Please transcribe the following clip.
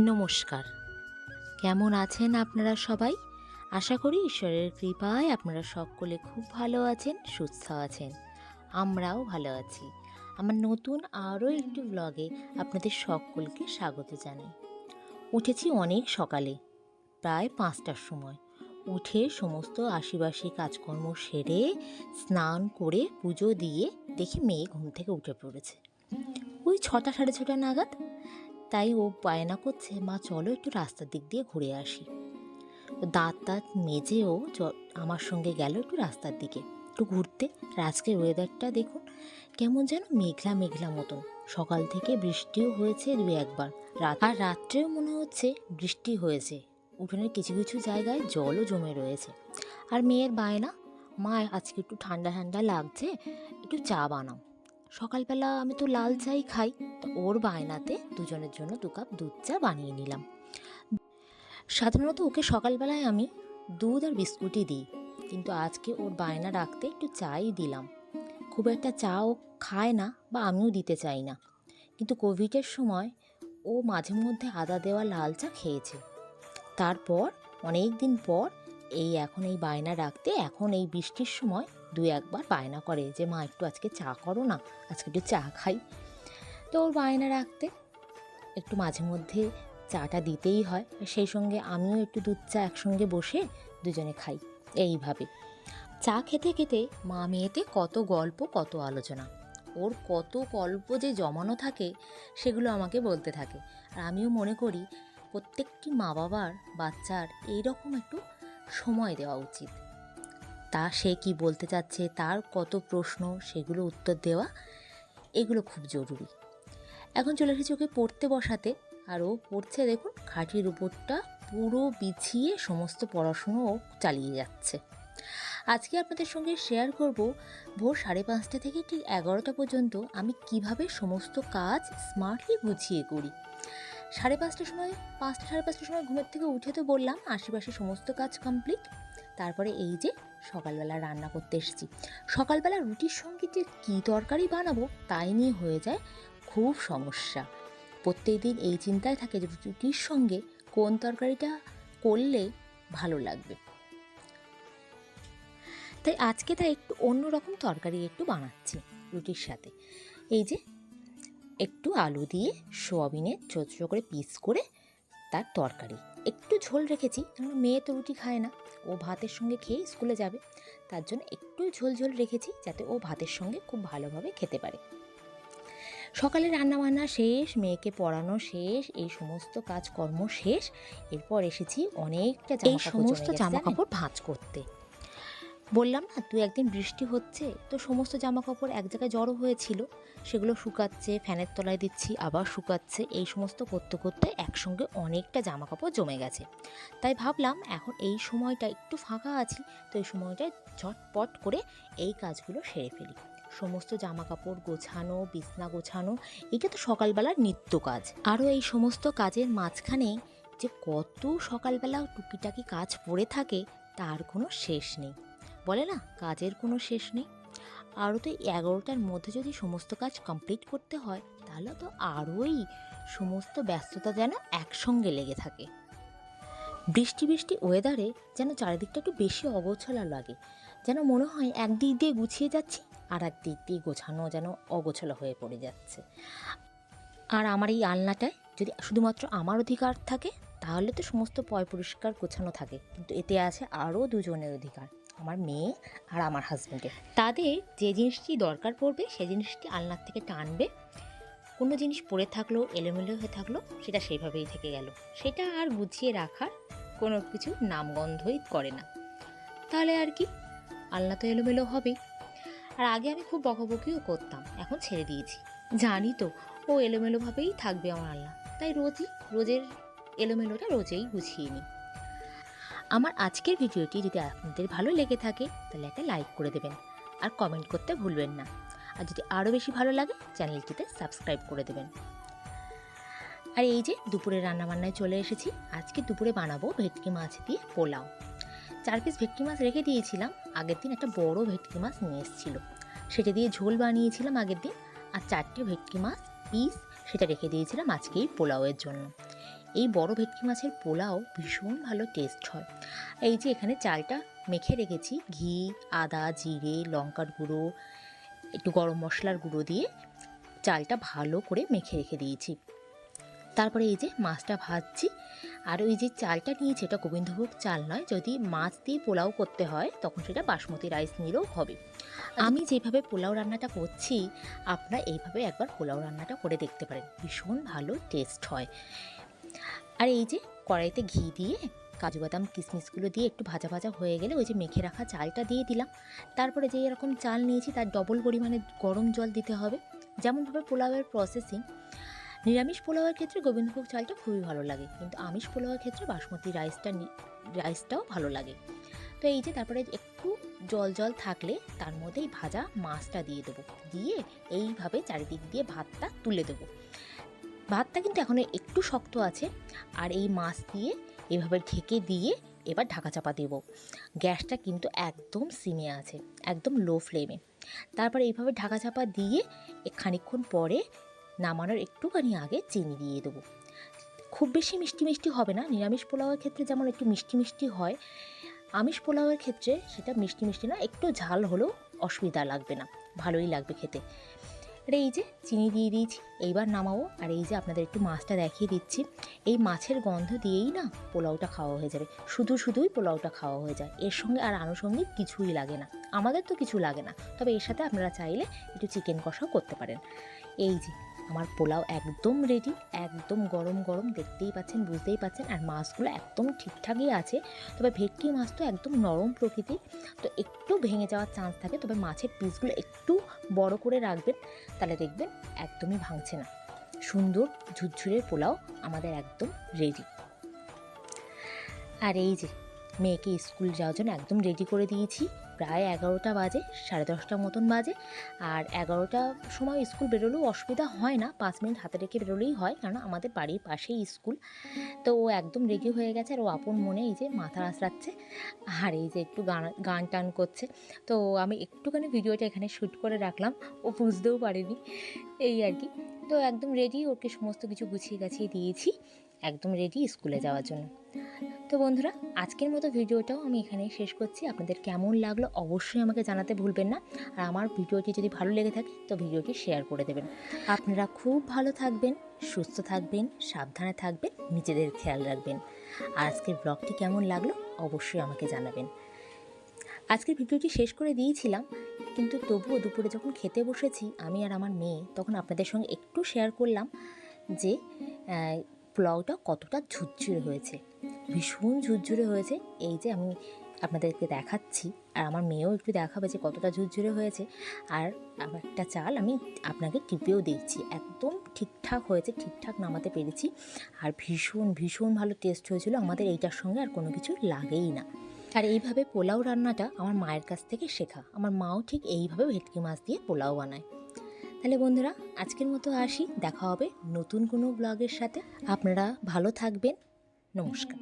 নমস্কার। কেমন আছেন আপনারা সবাই? আশা করি ঈশ্বরের কৃপায় আপনারা সকলে খুব ভালো আছেন, সুস্থ আছেন। আমরাও ভালো আছি। আমার নতুন আরও একটি ব্লগে আপনাদের সকলকে স্বাগত জানাই। উঠেছি অনেক সকালে, প্রায় পাঁচটার সময়। উঠে সমস্ত আশিবাসী কাজকর্ম সেরে স্নান করে পুজো দিয়ে দেখি মেয়ে ঘুম থেকে উঠে পড়েছে। ওই ছটা সাড়ে ছটা নাগাদ তাই ও বায়না করছে, মা, চলো একটু রাস্তার দিক দিয়ে ঘুরে আসি। দাঁত দাঁত মেজেও আমার সঙ্গে গেল একটু রাস্তার দিকে। একটু ঘুরতে আর আজকের ওয়েদারটা দেখুন, কেমন যেন মেঘলা মেঘলা মতন। সকাল থেকে বৃষ্টিও হয়েছে দু একবার। রাত, আর রাত্রেও মনে হচ্ছে বৃষ্টি হয়েছে। উঠোনের কিছু কিছু জায়গায় জলও জমে রয়েছে। আর মেয়ের বায়না, মা, আজকে একটু ঠান্ডা ঠান্ডা লাগছে, একটু চা বানাও। সকালবেলা আমি তো লাল চাই খাই ওর বায়নাতে দুজনের জন্য দু কাপ দুধ চা বানিয়ে নিলাম। সাধারণত ওকে সকালবেলায় আমি দুধ আর বিস্কুটই দিই, কিন্তু আজকে ওর বায়না রাখতে একটু চাই দিলাম। খুব একটা চা ও খায় না বা আমিও দিতে চাই না, কিন্তু কোভিডের সময় ও মাঝে মধ্যে আদা দেওয়া লাল চা খেয়েছে। তারপর অনেক দিন পর এই এখন এই বায়না রাখতে, এখন এই বৃষ্টির সময় দু একবার বায়না করে যে, মা, একটু আজকে চা করো না, আজকে একটু চা খাই। তো ওর বায়না রাখতে একটু মাঝে মধ্যে চাটা দিতেই হয়। সেই সঙ্গে আমিও একটু দুধ চা একসঙ্গে বসে দুজনে খাই, এইভাবে। চা খেতে খেতে মা মেয়েতে কত গল্প, কত আলোচনা। ওর কত গল্প যে জমানো থাকে, সেগুলো আমাকে বলতে থাকে। আর আমিও মনে করি, প্রত্যেকটি মা বাবার বাচ্চার এইরকম একটু সময় দেওয়া উচিত। তা সে কি বলতে চাচ্ছে, তার কত প্রশ্ন, সেগুলো উত্তর দেওয়া, এগুলো খুব জরুরি। এখন চলে এসেছি ওকে পড়তে বসাতে, আর ও পড়ছে দেখুন, খাটের উপরটা পুরো বিছিয়ে সমস্ত পড়াশুনো ও চালিয়ে যাচ্ছে। আজকে আপনাদের সঙ্গে শেয়ার করব, ভোর সাড়ে পাঁচটা থেকে ঠিক এগারোটা পর্যন্ত আমি কীভাবে সমস্ত কাজ স্মার্টলি গুছিয়ে করি। সাড়ে পাঁচটার সময়, পাঁচটা সাড়ে পাঁচটার সময় ঘুমের থেকে উঠে তো বললাম, আশেপাশে সমস্ত কাজ কমপ্লিট তারপরে এই যে সকালবেলা রান্না করতে এসেছি। সকালবেলা রুটির সঙ্গে যে কী তরকারি বানাবো তাই নিয়ে হয়ে যায় খুব সমস্যা। প্রত্যেক দিন এই চিন্তায় থাকে যে রুটির সঙ্গে কোন তরকারিটা করলে ভালো লাগবে। তাই আজকে তাই একটু অন্য রকম তরকারি একটু বানাচ্ছি রুটির সাথে। এই যে একটু আলু দিয়ে সোয়াবিনের ছোটো ছোটো করে পিস করে তার তরকারি। একটু ঝোল রেখেছি কারণ মেয়ে তো রুটি খায় না। ও ভাতের সঙ্গে খেয়ে স্কুলে যাবে। তার জন্য একটু ঝোল ঝোল রেখেছি যাতে ও ভাতের সঙ্গে খুব ভালোভাবে খেতে পারে। সকালে রান্নাবান্না শেষ মেয়েকে পড়ানো শেষ এই সমস্ত কাজকর্ম শেষ। এরপর এসেছি অনেকটা এই সমস্ত জামা কাপড় ভাঁজ করতে। বললাম, না, তুই একদিন বৃষ্টি হচ্ছে, তো সমস্ত জামা কাপড় এক জায়গায় জড়ো হয়েছিল, সেগুলো শুকাচ্ছে, ফ্যানের তলায় দিচ্ছি, আবার শুকাচ্ছে, এই সমস্ত করতে করতে একসঙ্গে অনেকটা জামা কাপড় জমে গেছে। তাই ভাবলাম, এখন এই সময়টা একটু ফাঁকা আছি, তো এই সময়টায় ঝটপট করে এই কাজগুলো সেরে ফেলি। সমস্ত জামা কাপড় গোছানো, বিছনা গোছানো, এটা তো সকালবেলার নিত্য কাজ। আরও এই সমস্ত কাজের মাঝখানে যে কত সকালবেলা টুকিটাকি কাজ পড়ে থাকে, তার কোনো শেষ নেই। বলে না, কাজের কোনো শেষ নেই। আরও তো এগারোটার মধ্যে যদি সমস্ত কাজ কমপ্লিট করতে হয়, তাহলে তো আরোই সমস্ত ব্যস্ততা যেন একসঙ্গে লেগে থাকে। বৃষ্টি বৃষ্টি ওয়েদারে যেন চারিদিকটা একটু বেশি অগোছলা লাগে। যেন মনে হয় একদিক দিয়ে গুছিয়ে যাচ্ছি, আর এক দিক দিয়ে গোছানো যেন অগোছলা হয়ে পড়ে যাচ্ছে। আর আমার এই আলনাটায় যদি শুধুমাত্র আমার অধিকার থাকে, তাহলে তো সমস্ত পয় পরিষ্কার গোছানো থাকে। কিন্তু এতে আছে আরও দুজনের অধিকার। আমার মেয়ে আর আমার হাজব্যান্ডের তাদের যে জিনিসটি দরকার পড়বে সেই জিনিসটি আলনার থেকে টানবে। কোনো জিনিস পড়ে থাকল, এলোমেলো হয়ে থাকল, সেটা সেইভাবেই থেকে গেল। সেটা আর গুছিয়ে রাখার কোনো কিছু নামগন্ধই করে না। তাহলে আর কি? আলনা তো এলোমেলো হবেই। আর আগে আমি খুব বকাবকিও করতাম, এখন ছেড়ে দিয়েছি। জানি তো, ও এলোমেলোভাবেই থাকবে আমার আলনা। তাই রোজই, রোজের এলোমেলোটা রোজেই গুছিয়ে নিই। আমার আজকের ভিডিওটি যদি আপনাদের ভালো লেগে থাকে, তাহলে একটা লাইক করে দেবেন আর কমেন্ট করতে ভুলবেন না। আর যদি আরও বেশি ভালো লাগে, চ্যানেলটিতে সাবস্ক্রাইব করে দেবেন। আর এই যে দুপুরে রান্নাবান্নায় চলে এসেছি, আজকে দুপুরে বানাবো ভেটকি মাছ দিয়ে পোলাও। চার পিস ভেটকি মাছ রেখে দিয়েছিলাম, আগের দিন একটা বড় ভেটকি মাছ নিয়ে এসেছিল। সেটা দিয়ে ঝোল বানিয়েছিলাম আগের দিন, আর চারটে ভেটকি মাছ পিস সেটা রেখে দিয়েছিলাম আজকেই পোলাওয়ের জন্য। এই বড় ভেটকি মাছের পোলাও ভীষণ ভালো টেস্ট হয়। এই যে এখানে চালটা মেখে রেখেছি, ঘি, আদা, জিরে, লঙ্কার গুঁড়ো, একটু গরম মশলার গুঁড়ো দিয়ে চালটা ভালো করে মেখে রেখে দিয়েছি। তারপরে এই যে মাছটা ভাজছি, আর ওই যে চালটা নিয়েছি এটা গোবিন্দভোগ চাল নয়, যদি মাছ দিয়ে পোলাও করতে হয়, তখন সেটা বাসমতি রাইস নিলেও হবে। আমি যেভাবে পোলাও রান্নাটা করছি, আপনারা এইভাবে একবার পোলাও রান্নাটা করে দেখতে পারেন, ভীষণ ভালো টেস্ট হয়। আর এই যে কড়াইতে ঘি দিয়ে, কাজু বাদাম কিশমিশগুলো দিয়ে একটু ভাজা ভাজা হয়ে গেলে ওই যে মেখে রাখা চালটা দিয়ে দিলাম। তারপরে যে এরকম চাল নিয়েছি তার ডবল পরিমাণে গরম জল দিতে হবে। যেমনভাবে পোলাওয়ের প্রসেসিং নিরামিষ পোলাওয়ের ক্ষেত্রে গোবিন্দভোগ চালটা খুবই ভালো লাগে, কিন্তু আমিষ পোলাওয়ের ক্ষেত্রে বাসমতি রাইসটা রাইসটাও ভালো লাগে। তো এই যে তারপরে একটু জল জল থাকলে তার মধ্যেই ভাজা মাছটা দিয়ে দেবো। দিয়ে এইভাবে চারিদিক দিয়ে ভাতটা তুলে দেবো। ভাতটা কিন্তু এখন একটু শক্ত আছে। আর এই মাছ দিয়ে এভাবে ঢেকে দিয়ে এবার ঢাকা চাপা দেবো। গ্যাসটা কিন্তু একদম সিমে আছে, একদম লো ফ্লেমে তারপর এইভাবে ঢাকা চাপা দিয়ে এ খানিকক্ষণ পরে নামানোর একটুখানি আগে চিনি দিয়ে দেবো। খুব বেশি মিষ্টি মিষ্টি হবে না, নিরামিষ পোলাওয়ের ক্ষেত্রে যেমন একটু মিষ্টি মিষ্টি হয়, আমিষ পোলাওয়ের ক্ষেত্রে সেটা মিষ্টি মিষ্টি না, একটু ঝাল হলেও অসুবিধা লাগবে না, ভালোই লাগবে খেতে। আর এই যে চিনি দিয়ে দিয়েছি, এইবার নামাবো। আর এই যে আপনাদের একটু মাছটা দেখিয়ে দিচ্ছি, এই মাছের গন্ধ দিয়েই না পোলাওটা খাওয়া হয়ে যাবে। শুধু শুধুই পোলাওটা খাওয়া হয়ে যায়। এর সঙ্গে আর আনুষঙ্গিক কিছুই লাগে না। আমাদের তো কিছু লাগে না। তবে এর সাথে আপনারা চাইলে একটু চিকেন কষাও করতে পারেন। এই যে আমার পোলাও একদম রেডি একদম গরম গরম, দেখতেই পাচ্ছেন, বুঝতেই পাচ্ছেন, আর মাছগুলো একদম ঠিকঠাকই আছে। তবে ভেটকি মাছ তো একদম নরম প্রকৃতির, তো একটু ভেঙে যাওয়ার চান্স থাকে, তবে মাছের পিসগুলো একটু বড় করে রাখবেন, তাহলে দেখবেন একদমই ভাঙছে না। সুন্দর ঝুরঝুরের পোলাও আমাদের একদম রেডি আর এই যে, মেয়েকে স্কুল যাওয়ার জন্য একদম রেডি করে দিয়েছি। প্রায় এগারোটা বাজে, সাড়ে দশটা মতন বাজে। আর এগারোটা সময় স্কুল বেরোলেও অসুবিধা হয় না, পাঁচ মিনিট হাতে রেখে বেরোলেই হয় কারণ আমাদের বাড়ির পাশেই স্কুল। তো ও একদম রেডি হয়ে গেছে, আর ও আপন মনে এই যে মাথা আঁচড়াচ্ছে, আর এই যে একটু গান গান টান করছে। তো আমি একটুখানি ভিডিওটা এখানে শ্যুট করে রাখলাম, ও বুঝতেও পারেনি, এই আর কি। তো একদম রেডি ওকে সমস্ত কিছু গুছিয়ে গাছিয়ে দিয়েছি। একদম রেডি স্কুলে যাওয়ার জন্য। তো বন্ধুরা, আজকের মতো ভিডিওটাও আমি এখানেই শেষ করছি। আপনাদের কেমন লাগল অবশ্যই আমাকে জানাতে ভুলবেন না। আর আমার ভিডিওটি যদি ভালো লেগে থাকে, তো ভিডিওটি শেয়ার করে দেবেন। আপনারা খুব ভালো থাকবেন, সুস্থ থাকবেন, সাবধানে থাকবেন, নিজেদের খেয়াল রাখবেন। আর আজকের ব্লগটি কেমন লাগল অবশ্যই আমাকে জানাবেন। আজকের ভিডিওটি শেষ করে দিয়েছিলাম। কিন্তু তবুও দুপুরে যখন খেতে বসেছি, আমি আর আমার মেয়ে তখন আপনাদের সঙ্গে একটু শেয়ার করলাম যে পোলাওটা কতটা ঝুরঝুরে হয়েছে। ভীষণ ঝুরঝুরে হয়েছে। এই যে আমি আপনাদেরকে দেখাচ্ছি, আর আমার মেয়েও একটু দেখাবে যে কতটা ঝুরঝুরে হয়েছে। আর একটা চাল আমি আপনাকে টিপেও দিচ্ছি। একদম ঠিকঠাক হয়েছে, ঠিকঠাক নামাতে পেরেছি। আর ভীষণ ভীষণ ভালো টেস্ট হয়েছিল। আমাদের এইটার সঙ্গে আর কোনো কিছু লাগেই না। আর এইভাবে পোলাও রান্নাটা আমার মায়ের কাছ থেকে শেখা। আমার মাও ঠিক এইভাবে ভেটকি মাছ দিয়ে পোলাও বানায়। তাহলে বন্ধুরা, আজকের মতো আসি। দেখা হবে নতুন কোনো ব্লগের সাথে। আপনারা ভালো থাকবেন। নমস্কার।